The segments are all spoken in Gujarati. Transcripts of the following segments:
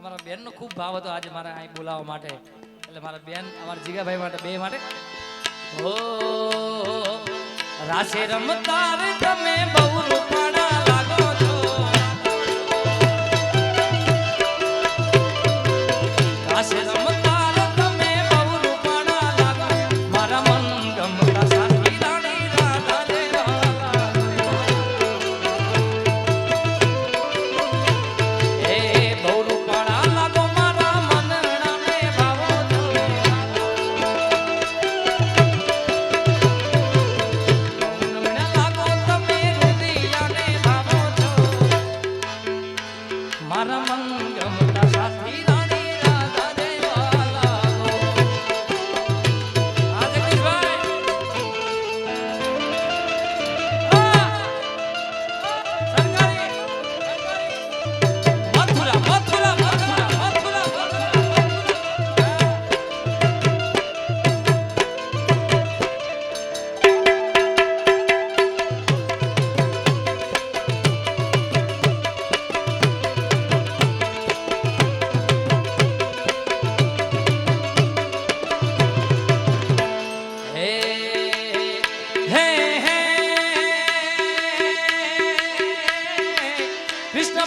અમારા બેનનો ખૂબ ભાવ હતો આજે મારા અહીં બોલાવવા માટે. એટલે મારા બેન અમારા જીગાભાઈ માટે, બે માટે. હો, રાશે રમતા તમે બહુ રાશે રમતા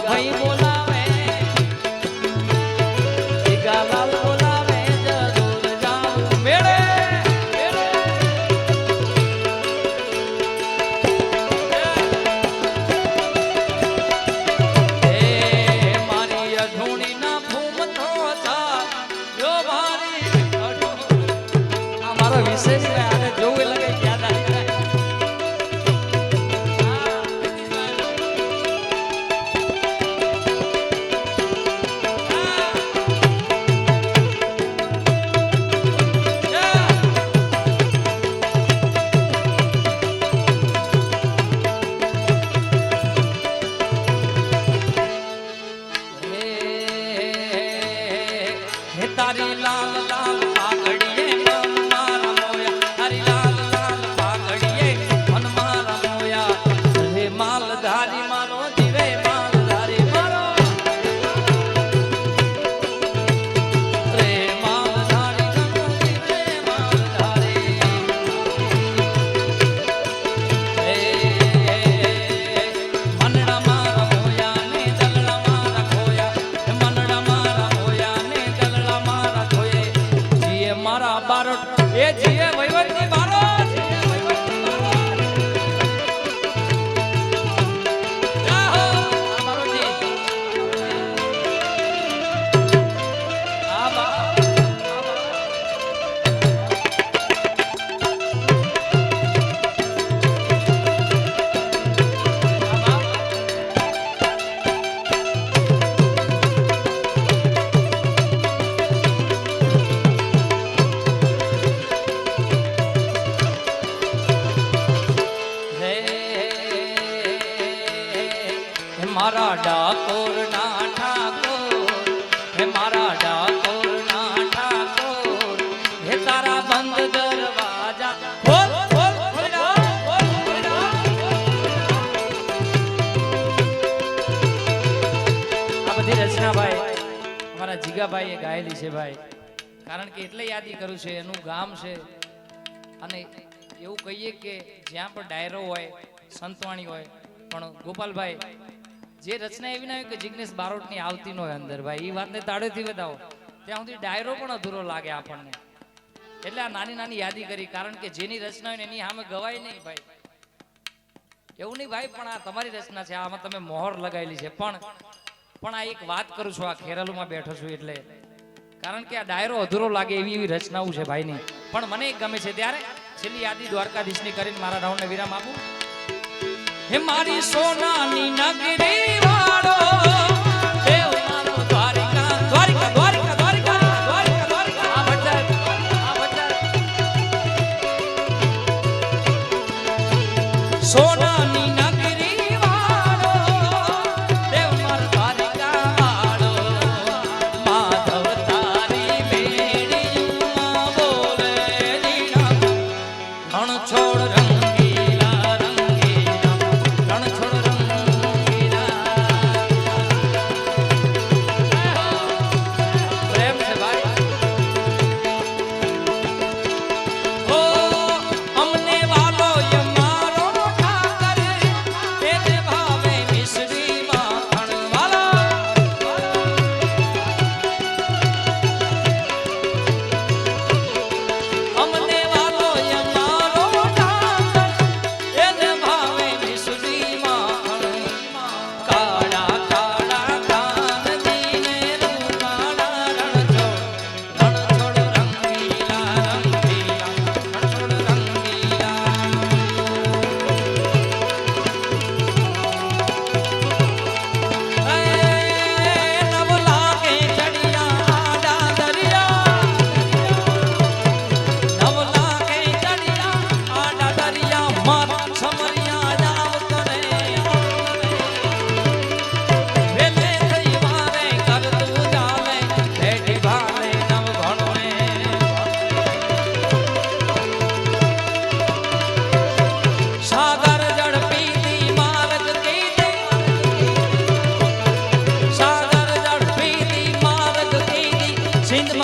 ભઈ છે ભાઈ. કારણ કે એટલે યાદી કરું છે, એનું ગામ છે. અને એવું કહીએ કે જ્યાં પણ ડાયરો હોય, સંતવાણી હોય, પણ ગોપાલભાઈ, જે રચના એવી ના હોય કે જિગ્નેશ બારોટની આવતી ન હોય અંદર ભાઈ એ વાતને તાળેથી વધાવો. ત્યાં સુધી ડાયરો પણ અધૂરો લાગે આપણને. એટલે આ નાની નાની યાદી કરી, કારણ કે જેની રચના હોય એની સામે ગવાય નહીં ભાઈ. એવું નહીં ભાઈ, પણ આ તમારી રચના છે, આમાં તમે મોહર લગાવેલી છે. પણ પણ આ એક વાત કરું છું, આ ખેરાલુમાં બેઠો છું એટલે. કારણ કે આ ડાયરો અધૂરો લાગે એવી એવી રચનાઓ છે ભાઈની. પણ મને ગમે છે, ત્યારે છેલ્લી યાદી દ્વારકાધીશની કરીને મારા રાઉન્ડને વિરામ આપું. હે મારી સોનાની નગરી વાળો દેવ મારો દ્વારિકા દ્વારિકા દ્વારિકા. સોનાની નગરી રણ છોડ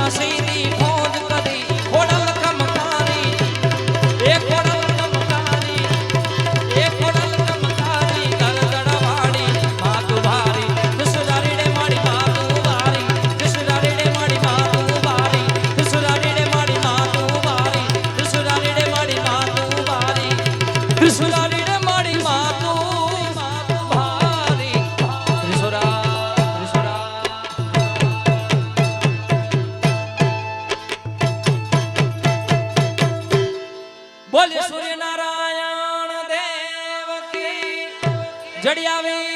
así બોલે સૂર્યનારાયણ દેવ કી જડિયાવી